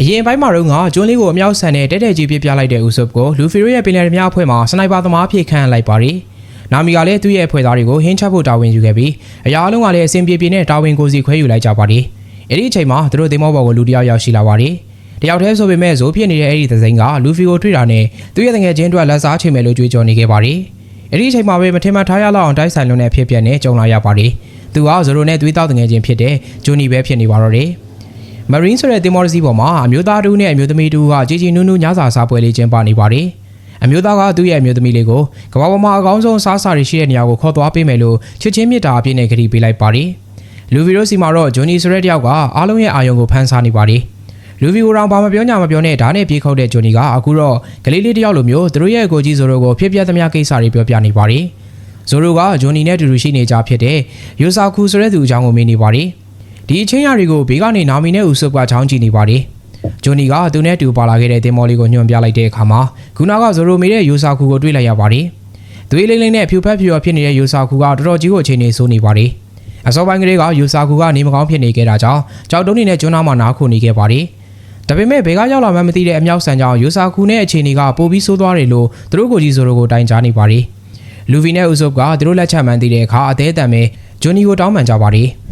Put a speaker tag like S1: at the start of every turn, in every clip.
S1: အရင်ပိုင်းမှာတော့ကကျွန်းလေးကိုအမြောက်ဆန်နဲ့တဲတဲကြီးပြပြလိုက်တဲ့ဦးဆုပ်ကိုလူဖီရိုရဲ့ပင်လယ်ဓမြအဖွဲ့မှစနိုက်ပါသမားအဖြစ်ခန့်အပ်လိုက်ပါတယ်။နာမီကလည်းသူ့ရဲ့အဖွဲ့သားတွေကိုဟင်းချက်ဖို့တာဝန်ယူခဲ့ပြီးအရာအလုံးကလည်းအစဉ်ပြေပြေနဲ့တာဝန်ကိုစီခွဲယူလိုက်ကြပါတယ်။အဲ့ဒီအချိန်မှာသူတို့တင်မောဘော်ကိုလူတစ်ယောက်ရောက်ရှိလာပါတယ်။တယောက်တည်းဆိုပေမဲ့ဇိုးဖြစ်နေတဲ့အဲ့ဒီသစိမ်းကလူဖီကိုတွေ့တာနဲ့သူ့ရဲ့တငယ်ချင်းအတွက်လက်စားချိန်မယ်လို့ကြွေးကြော်နေခဲ့ပါတယ်။အဲ့ဒီအချိန်မှာပဲမထင်မှတ်ထားရလောက်အောင်တိုက်ဆိုင်လွန်တဲ့ဖြစ်ပျက်နဲ့ကြုံလာရပါတယ်။သူကဇိုရိုနဲ့သွေးတောက်တငယ်ချင်းဖြစ်တဲ့ဂျိုနီပဲဖြစ်နေပါတော့တယ်။ Marine ဆိုတဲ့တင်မော်တစီပေါ်မှာအမျိုးသားတူနဲ့အမျိုးသမီးတူကကြီးကြီးနူးနူးညစာစားပွဲလေးကျင်းပနေပါတယ်။အမျိုးသားကသူ့ရဲ့အမျိုးသမီးလေးကိုကမ္ဘာပေါ်မှာအကောင်းဆုံးစားစာတွေရှိတဲ့နေရာကိုခေါ်သွားပေးမယ်လို့ချစ်ချင်းမြတ်တာအပြည့်နဲ့ကတိပေးလိုက်ပါတယ်။လူဗီရိုစီမှာတော့ဂျွန်နီဆိုတဲ့တယောက်ကအားလုံးရဲ့အာယုံကိုဖန်ဆာနေပါတယ်။လူဗီကိုတော့ဘာမပြောညာမပြောနဲ့ဓာတ်နဲ့ပြေးခုတ်တဲ့ဂျွန်နီကအခုတော့ကလေးလေးတယောက်လိုမျိုးသူတို့ရဲ့ကိုကြီးဇိုရိုကိုဖြစ်ပြသမျှကိစ္စတွေပြောပြနေပါတယ်။ဇိုရိုကဂျွန်နီနဲ့တူတူရှိနေကြဖြစ်တဲ့ယိုဆာကူဆိုတဲ့သူအကြောင်းကိုမေးနေပါတယ်။ ဒီအချင်းရတွေကိုဘေးကနေနာမီနဲ့ဦးဆုပ်ကချောင်းကြည့်နေပါတယ်။ဂျိုနီကသူနဲ့တူပါလာခဲ့တဲ့တင်မော်လေးကိုညွှန်ပြလိုက်တဲ့အခါမှာခုနကဇိုရိုမီရဲ့ယူဆာကူကိုတွေ့လိုက်ရပါတယ်။သွေးလေးလေးနဲ့ဖြူဖက်ဖြူရဖြစ်နေတဲ့ယူဆာကူကတော်တော်ကြီးကိုအချိန်နေဆိုးနေပါတယ်။အစောပိုင်းကလေးကယူဆာကူကနေမကောင်းဖြစ်နေခဲ့တာကြောင့်ကြောက်တုံးနေနဲ့ကျွန်းသားမှာနားခုနေခဲ့ပါတယ်။ဒါပေမဲ့ဘေကရောက်လာမှမသိတဲ့အမြောက်ဆန်ကြောင့်ယူဆာကူနဲ့အခြေအနေကပိုပြီးဆိုးသွားတယ်လို့သူတို့ကိုကြီးဇိုရိုကိုတိုင်ကြားနေပါတယ်။လူဗီနဲ့ဦးဆုပ်ကသူတို့လက်ချက်မှန်သိတဲ့အခါအသေးအတန်ပဲဂျိုနီကိုတောင်းပန်ကြပါတယ်။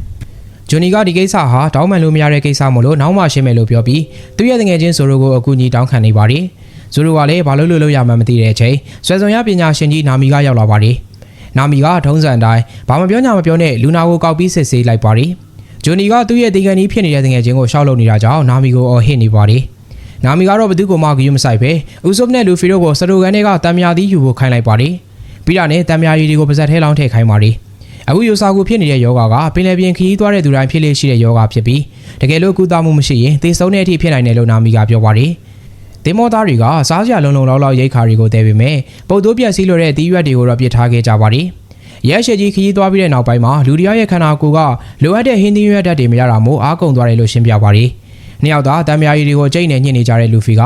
S1: ဂျွန်နီကဒီကိစ္စဟာတောင်းပန်လို့မရတဲ့ကိစ္စမို့လို့နောက်မှရှင်းမယ်လို့ပြောပြီးသူ့ရဲ့တငယ်ချင်းဆိုရိုကိုအကူအညီတောင်းခံနေပါတယ်။ဆိုရိုကလည်းဘာလို့လို့လို့ရမှန်းမသိတဲ့အချိန်ဆွဲစုံရပညာရှင်ကြီးနာမီကရောက်လာပါတယ်။နာမီကထုံးစံအတိုင်းဘာမပြောညာမပြောနဲ့လူနာကိုကောက်ပြီးစစ်ဆေးလိုက်ပါတယ်။ဂျွန်နီကသူ့ရဲ့ဒီကန်ကြီးဖြစ်နေတဲ့တငယ်ချင်းကိုရှောက်လုပ်နေတာကြောင့်နာမီကိုအော်ဟစ်နေပါတယ်။နာမီကတော့ဘသူ့ကိုမှဂရုမစိုက်ပဲဥဆုပ်နဲ့လူဖီတို့ကိုစတိုကန်တွေကတံမြာသီးယူဖို့ခိုင်းလိုက်ပါတယ်။ပြီးတာနဲ့တံမြာရည်တွေကိုပါဇက်ထဲလောင်းထည့်ခိုင်းပါတယ်။ အခုယူဆာကူဖြစ်နေတဲ့ယောဂါကပင်လယ်ပြင်ခရီးသွားတဲ့သူတိုင်းဖြစ်လေရှိတဲ့ယောဂါဖြစ်ပြီးတကယ်လို့ကုသမှုမရှိရင်သေဆုံးတဲ့အထိဖြစ်နိုင်တယ်လို့နာမီကပြောပါတယ်။တင်မောသားတွေကစားစရာလုံလုံလောက်လောက်ရိတ်ခါတွေကိုတည်ပေမဲ့ပုတ်တိုးပြက်စီးလို့တဲ့အသီးရွက်တွေကိုတော့ပြစ်ထားခဲ့ကြပါတယ်။ရဲရှည်ကြီးခရီးသွားပြီးတဲ့နောက်ပိုင်းမှာလူတယောက်ရဲ့ခန္ဓာကိုယ်ကလိုအပ်တဲ့ဟင်းသီးရွက်ဓာတ်တွေမရတာမို့အားကုန်သွားတယ်လို့ရှင်းပြပါတယ်။နှစ်ယောက်သားတံမြာရီတွေကိုကြိတ်နေညှစ်နေကြတဲ့လူဖီက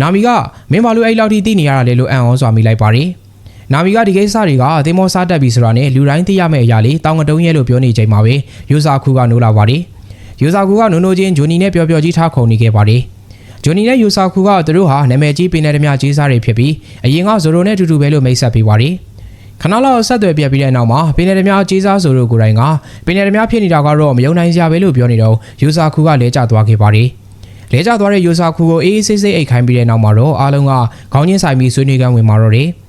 S1: နာမီကမင်းဘာလို့အဲ့လောက်ထိသိနေရတာလဲလို့အံ့ဩစွာမိလိုက်ပါတယ်။ နာမီကဒီကိစ္စတွေကသင်္ဘောစားတက်ပြီဆိုတာနဲ့လူတိုင်းသိရမယ့်အရာလေးတောင်ကတုံးရဲလို့ပြောနေချိန်မှာပဲယူဇာခုကနိုးလာပါတယ်။ယူဇာခုကနိုးနိုးချင်းဂျိုနီနဲ့ပျော်ပျော်ကြီးထားခုန်နေခဲ့ပါတယ်။ဂျိုနီနဲ့ယူဇာခုကသူတို့ဟာနာမည်ကြီးပင်နယ်ဓမြကြီးစားတွေဖြစ်ပြီးအရင်ကဇိုရိုနဲ့အတူတူပဲလို့မိတ်ဆက်ပေးပါတယ်။ခဏလောက်ဆက်သွယ်ပြတ်ပြီးတဲ့နောက်မှာပင်နယ်ဓမြကြီးစားဇိုရိုကိုယ်တိုင်ကပင်နယ်ဓမြဖြစ်နေတာကတော့မယုံနိုင်စရာပဲလို့ပြောနေတော့ယူဇာခုကလဲကျသွားခဲ့ပါတယ်။လဲကျသွားတဲ့ယူဆာခုကိုအေးအေးဆေးဆေးအိတ်ခိုင်းပြီးတဲ့နောက်မှာတော့အားလုံးကခေါင်းချင်းဆိုင်ပြီးဆွေးနွေးကမ်းဝင်มาတော့တယ်။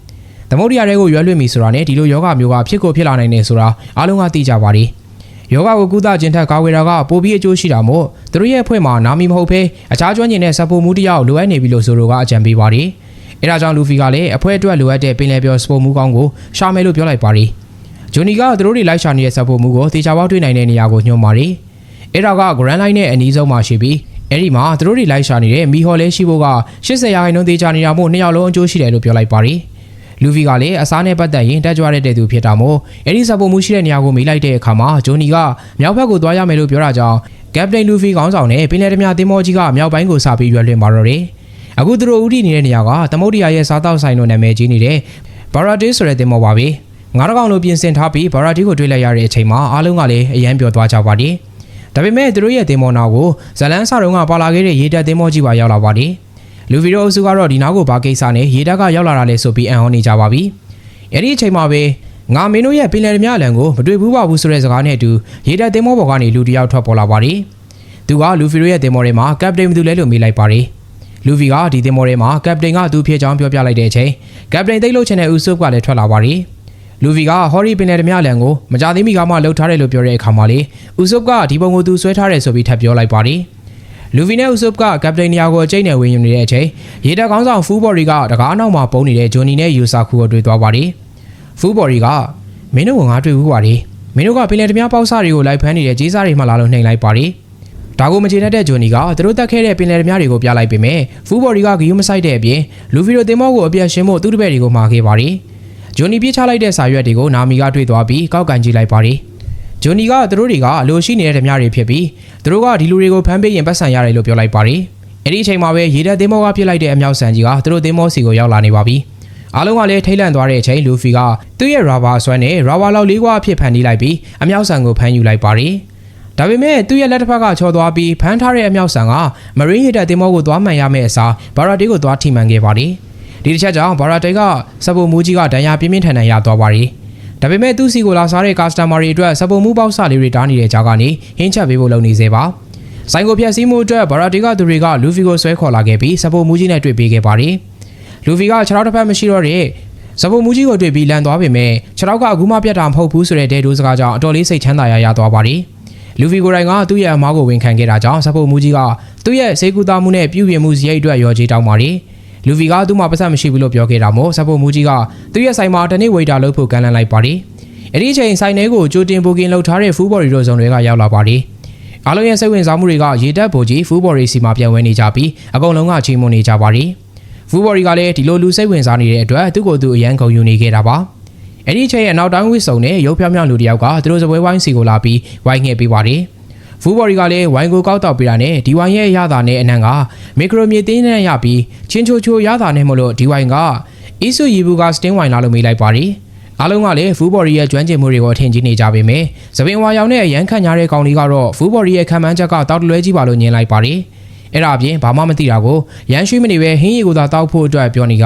S1: သမုဒ္ဒရာတွေကိုရွယ်လွှင့်ပြီဆိုတာနဲ့ဒီလိုယောဂမျိုးကဖြစ်ကိုဖြစ်လာနိုင်တယ်ဆိုတာအားလုံးကသိကြပါတယ်။ယောဂကိုကုသခြင်းထက်ကာဝေတာကပိုပြီးအကျိုးရှိတာမို့သူတို့ရဲ့အဖွဲ့မှာနာမီမဟုတ်ဘဲအခြားကျွမ်းကျင်တဲ့စပိုမှုတစ်ယောက်လိုအပ်နေပြီလို့ဆိုလိုကအကြံပေးပါတယ်။အဲဒါကြောင့်လူဖီကလည်းအဖွဲ့အတွက်လိုအပ်တဲ့ပင်လယ်ပြောစပိုမှုကောင်းကိုရှာမယ်လို့ပြောလိုက်ပါတယ်။ဂျိုနီကသူတို့တွေလိုက်ရှာနေတဲ့စပိုမှုကိုတေချာပေါက်တွေ့နိုင်တဲ့နေရာကိုညွှန်ပါတယ်။အဲ့ဒါက Grand Line နဲ့အနီးဆုံးမှာရှိပြီးအဲ့ဒီမှာသူတို့တွေလိုက်ရှာနေတဲ့မီဟော်လဲရှိဖို့က80ရာခိုင်နှုန်းသေးချာနေတာမို့နှစ်ယောက်လုံးအကျိုးရှိတယ်လို့ပြောလိုက်ပါတယ်။ လူဗီကလည်းအစားနဲ့ပတ်သက်ရင်တက်ကြွရတဲ့သူဖြစ်တာမို့အဲ့ဒီစပိုမှုရှိတဲ့နေရာကိုမေးလိုက်တဲ့အခါမှာဂျိုနီကမြောက်ဘက်ကိုသွားရမယ်လို့ပြောတာကြောင့်ကပတိန်လူဖီခေါင်းဆောင်နဲ့ပင်လယ်ဓမြသင်းမောကြီးကမြောက်ပိုင်းကိုစာပြီးရွယ်လွှင့်ပါတော့တယ်။အခုသူတို့ဦးတည်နေတဲ့နေရာကသမုဒ္ဒရာရဲ့စားတောက်ဆိုင်တို့နာမည်ကြီးနေတဲ့ဘာရာတေးဆိုတဲ့သင်းမောပါပဲ။ငါးကောင်လိုပြင်ဆင်ထားပြီးဘာရာတီကိုတွေ့လိုက်ရတဲ့အချိန်မှာအားလုံးကလည်းအယမ်းပျော်သွားကြပါတယ်။ဒါပေမဲ့သူတို့ရဲ့သင်္ဘောနာကိုဇလန်းစာတုံးကပါလာခဲ့တဲ့ရေတပ်သင်္ဘောကြီးပါရောက်လာပါတယ်။ လူဗီရိုအုပ်စုကတော့ဒီနားကိုဘာကိစ္စနဲ့ရေတပ်ကရောက်လာတာလဲဆိုပြီးအံ့ဩနေကြပါပြီ။အဲ့ဒီအချိန်မှာပဲငါမင်းတို့ရဲ့ပင်လယ်ဓမြအလံကိုမတွေ့ဘူးပါဘူးဆိုတဲ့စကားနဲ့အတူရေတပ်သင်္ဘောပေါ်ကနေလူတစ်ယောက်ထွက်ပေါ်လာပါတယ်။သူကလူဗီရိုရဲ့သင်္ဘောထဲမှာကပတိန်ဘယ်သူလဲလို့မေးလိုက်ပါတယ်။လူဗီကဒီသင်္ဘောထဲမှာကပတိန်ကသူဖြစ်ကြောင်းပြောပြလိုက်တဲ့အချိန်ကပတိန်သိတ်လို့ချင်တဲ့ဦးဆုပ်ကလည်းထွက်လာပါတယ်။လူဗီကဟော်ရီပင်နယ်ဓမြလန်ကိုမကြသေးမီကမှလှုပ်ထားတယ်လို့ပြောတဲ့အခါမှာလေဥဆုပ်ကဒီပုံကိုသူဆွဲထားတယ်ဆိုပြီးထပ်ပြောလိုက်ပါတယ်။ လူဗီနဲ့ဥဆုပ်ကကပတိန်နေရာကိုအကျိတ်နဲ့ဝင်ယူနေတဲ့အချိန်ရေတပ်ကောင်းဆောင်ဖူးဘော်ရီကတကားနောက်မှာပုံနေတဲ့ဂျွန်နီနဲ့ယူဆာခုကိုတွေ့သွားပါတယ်။ဖူးဘော်ရီကမင်းတို့ကငါတွေ့ဘူးပါတယ်။မင်းတို့ကပင်လယ်ဓမြပေါက်စားတွေကိုလိုက်ဖမ်းနေတဲ့ကြီးစားတွေမှလာလို့နှိမ်လိုက်ပါတယ်။ဒါကိုမချေတတ်တဲ့ဂျွန်နီကသူတို့တက်ခဲ့တဲ့ပင်လယ်ဓမြတွေကိုပြလိုက်ပေမဲ့ဖူးဘော်ရီကဂယူးမဆိုင်တဲ့အပြင်လူဗီတို့တင်မောကိုအပြတ်ရှင်းဖို့သူ့တပည့်တွေကိုမှာခဲ့ပါတယ်။ဂျွန်နီပြစ်ချလိုက်တဲ့စာရွက်တွေကိုနာမီကတွေ့သွားပြီးကောက်ကန်ကြည့်လိုက်ပါတယ်။ ဂျွန်နီကသူတို့တွေကအလိုရှိနေတဲ့ဓမြတွေဖြစ်ပြီးသူတို့ကဒီလူတွေကိုဖမ်းပေးရင်ပတ်စံရတယ်လို့ပြောလိုက်ပါတယ်။အဲ့ဒီအချိန်မှာပဲရေတပ်သင်းမောကပြစ်လိုက်တဲ့အမြောက်ဆန်ကြီးကသူတို့သင်းမောစီကိုရောက်လာနေပါပြီ။အားလုံးကလည်းထိတ်လန့်သွားတဲ့အချိန်လူဖီကသူ့ရဲ့ရာဘာဆွဲနဲ့ရာဘာလောက်လေးကွာအဖြစ်ဖန်တီးလိုက်ပြီးအမြောက်ဆန်ကိုဖမ်းယူလိုက်ပါတယ်။ဒါပေမဲ့သူ့ရဲ့လက်တစ်ဖက်ကချော်သွားပြီးဖမ်းထားတဲ့အမြောက်ဆန်ကမရင်းရတဲ့တင်မောကိုသွားမှန်ရမယ့်အစားဘာရာတေးကိုသွားထိမှန်ခဲ့ပါတယ်ဒီတစ်ချက်ကြောင့်ဘာရာတေးကစပိုမူကြီးကဒဏ်ရာပြင်းပြင်းထန်ထန်ရသွားပါတယ် ဒါပေမဲ့သူ့စီကိုလာစားတဲ့ကာစတမာတွေအတွက်စပုံမှုပေါက်စလေးတွေတားနေတဲ့ကြားကနေဟင်းချက်ပေးဖို့လုပ်နေစေပါဆိုင်ကိုဖျက်ဆီးမှုအတွက်ဘာရာတေကသူတွေကလူဖီကိုဆွဲခေါ်လာခဲ့ပြီးစပုံမှုကြီးနဲ့တွေ့ပေးခဲ့ပါတယ်လူဖီကခြေထောက်တစ်ဖက်မရှိတော့တဲ့စပုံမှုကြီးကိုတွေ့ပြီးလန်သွားပေမဲ့ခြေထောက်ကအခုမှပြတ်တာမဟုတ်ဘူးဆိုတဲ့ဒဲဒိုးစကားကြောင့်အတော်လေးစိတ်ချမ်းသာရရသွားပါတယ်လူဖီကိုယ်တိုင်ကသူ့ရဲ့အမားကိုဝန်ခံခဲ့တာကြောင့်စပုံမှုကြီးကသူ့ရဲ့စေကူတာမှုနဲ့ပြုပြင်မှုစရိတ်အတွက်ရော်ကြီးတောင်းပါတယ် လူဖီကသူ့မှာပတ်သက်မရှိဘူးလို့ပြောခဲ့တာမို့စပုံမှုကြီးကသူ့ရဲ့ဆိုင်မှာတနေ့ဝေတာလုပ်ဖို့ကမ်းလှမ်းလိုက်ပါတယ်အဲ့ဒီအချိန်ဆိုင်ထဲကိုကြိုတင်ဘိုကင်လုပ်ထားတဲ့ဖူးဘော်ရီတို့ဇုံတွေကရောက်လာပါတယ်။အားလုံးရဲ့စိတ်ဝင်စားမှုတွေကရေတက်ဘိုကြီးဖူးဘော်ရီစီမှာပြန်ဝဲနေကြပြီးအကုန်လုံးကချီးမွမ်းနေကြပါတယ်။ဖူးဘော်ရီကလည်းဒီလိုလူစိတ်ဝင်စားနေတဲ့အတွက်သူ့ကိုယ်သူအရန်ကုန်ယူနေခဲ့တာပါ။အဲ့ဒီအချိန်ရဲ့နောက်တိုင်းဝစ်စုံနဲ့ရုပ်ဖြောင်းဖြောင်းလူတစ်ယောက်ကသူတို့စပွဲဝိုင်းစီကိုလာပြီးဝိုင်းငှက်ပေးပါတယ်။ ဖူးဘော်ရီကလည်းဝိုင်းကိုကောက်တော့ပေးတာနဲ့ဒီဝိုင်းရဲ့ရတာနဲ့အနံ့ကမီခရိုမြေတင်းနဲ့ရပြီးချင်းချိုချိုရတာနဲ့မလို့ဒီဝိုင်းကအီဆူရီဘူကစတင်းဝိုင်းလာလို့မေးလိုက်ပါတယ်။အားလုံးကလည်းဖူးဘော်ရီရဲ့ကျွမ်းကျင်မှုတွေကိုအထင်ကြီးနေကြပေမယ့်သပင်ဝါရောင်နဲ့ရန်ခန့်ညားတဲ့ကောင်လေးကတော့ဖူးဘော်ရီရဲ့ခံမှန်းချက်ကတောက်တလွဲကြီးပါလို့ညင်လိုက်ပါတယ်။အဲ့ဒါအပြင်ဘာမှမသိတာကိုရန်ရွှေမနေပဲဟင်းရီကိုသာတောက်ဖို့အတွက်ပြောနေက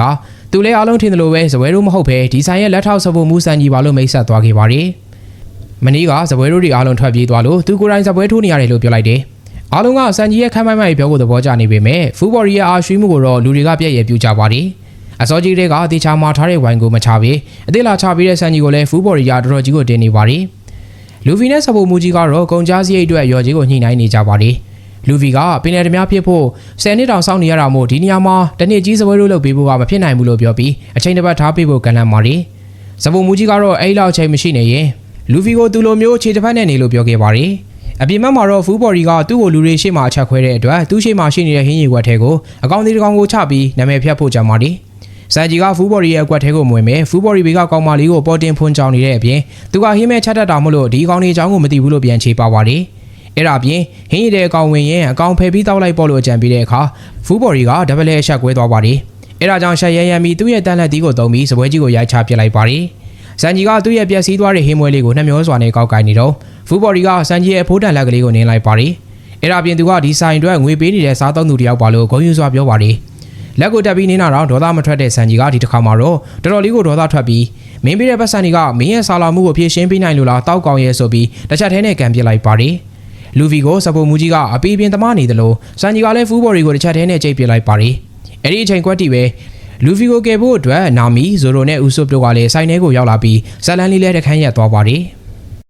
S1: သူလည်းအားလုံးထင်တယ်လို့ပဲဇပွဲတို့မဟုတ်ပဲဒီဆိုင်ရဲ့လက်ထောက်စဖို့မူဆန်ကြီးပါလို့မိတ်ဆက်သွားခဲ့ပါတယ်။ မနီးကဇပွဲတို့တွေအားလုံးထွက်ပြေးသွားလို့သူကိုယ်တိုင်ဇပွဲထိုးနေရတယ်လို့ပြောလိုက်တယ်။အားလုံးကစန်ကြီးရဲ့ခမ်းမိုက်မိုက်ပြောကိုသဘောကျနေပေမဲ့ဖူးဘော်ရီရဲ့အာရွှေမှုကိုတော့လူတွေကပြည့်ရပြူကြပါတယ်။အစောကြီးတွေကတေချာမာထားတဲ့ဝိုင်ကိုမချပေးအသေးလာချပေးတဲ့ဆန်ကြီးကိုလည်းဖူးဘော်ရီယာတော်တော်ကြီးကိုတင်နေပါတယ်လူဗီနဲ့စပိုမူကြီးကတော့ကုန်ကြားစရိတ်အတွက်ရော်ကြီးကိုညှိနှိုင်းနေကြပါတယ်လူဗီကပင်လယ်ဓမြဖြစ်ဖို့10နှစ်တောင်စောင့်နေရတာမို့ဒီနေရာမှာတနစ်ကြီးစပွဲလို့လုပ်ပေးဖို့ကမဖြစ်နိုင်ဘူးလို့ပြောပြီးအချိန်တစ်ပတ်ထားပေးဖို့ကန့်လန့်ပါတယ်စပိုမူကြီးကတော့အဲ့လောက်အချိန်မရှိနေရင် လူဗီကိုသူလိုမျိုးခြေတစ်ဖက်နဲ့နေလို့ပြောခဲ့ပါတယ်အပြင်ဘက်မှာတော့ဖူးဘော်ရီကသူ့ကိုလူတွေရှေ့မှာအချက်ခွဲတဲ့အတွက်သူ့ရှေ့မှာရှိနေတဲ့ဟင်းရီွက်ထဲကိုအကောင်ဒီတစ်ကောင်ကိုချပြီးနာမည်ဖြတ်ဖို့ကြံပါတယ်စန်ဂျီကဖူးဘော်ရီရဲ့အကွက်ထဲကိုမဝင်ပဲဖူးဘော်ရီဘေကကောင်မလေးကိုပေါ်တင်ဖွန်းချောင်းနေတဲ့အပြင်သူကဟင်းမဲချက်တတ်တာမို့လို့ဒီကောင်လေးအကြောင်းကိုမသိဘူးလို့ပြန်ချေပါပါတယ်အဲ့ဒါအပြင်ဟင်းရည်တဲ့အကောင်ဝင်ရင်အကောင်ဖယ်ပြီးတောက်လိုက်ပေါ့လို့အကြံပေးတဲ့အခါဖူးဘော်ရီကဒဗလဲအဆက်ကွဲသွားပါတယ်အဲ့ဒါကြောင့်ရှက်ရရမ်းပြီးသူ့ရဲ့တန်လက်တီးကိုတုံးပြီးစပွဲကြီးကိုရိုက်ချပစ်လိုက်ပါတယ် စန်ဂျီကသူ့ရဲ့ပျက်စီးသွားတဲ့ဟင်းမွဲလေးကိုနှမျောစွာနဲ့ကောက်ကင်နေတော့ဖူးဘော်ရီကစန်ဂျီရဲ့အဖိုးတန်လက်ကလေးကိုနင်းလိုက်ပါတယ်အဲ့ဒါပြင်သူကဒီဆိုင်အတွက်ငွေပေးနေတဲ့စားသုံးသူတယောက်ပါလို့ဂုဏ်ယူစွာပြောပါတယ်လက်ကိုတက်ပြီးနေတာတော့ဒေါသမထွက်တဲ့စန်ကြီးကဒီတစ်ခါမှာတော့တော်တော်လေးကိုဒေါသထွက်ပြီးမင်းပေးတဲ့ပတ်စံတွေကမင်းရဲ့ဆာလာမှုကိုဖြည့်ရှင်းပေးနိုင်လို့လားတောက်ကောင်ရဲ့ဆိုပြီးတစ်ချက်ထဲနဲ့ကန်ပစ်လိုက်ပါတယ်လူဗီကိုစပိုမူကြီးကအပီးပြင်းသမားနေတယ်လို့စန်ကြီးကလည်းဖူးဘော်ရီကိုတစ်ချက်ထဲနဲ့ကြိတ်ပစ်လိုက်ပါတယ်အဲ့ဒီအချိန်ကွက်တီပဲ လူဗီကိုကယ်ဖို့အတွက်နာမီဇိုရိုနဲ့ဦးဆုပ်တို့ကလည်းဆိုင်ထဲကိုရောက်လာပြီးဇလန်လေးလည်းတခန်းရက်သွားပါတယ်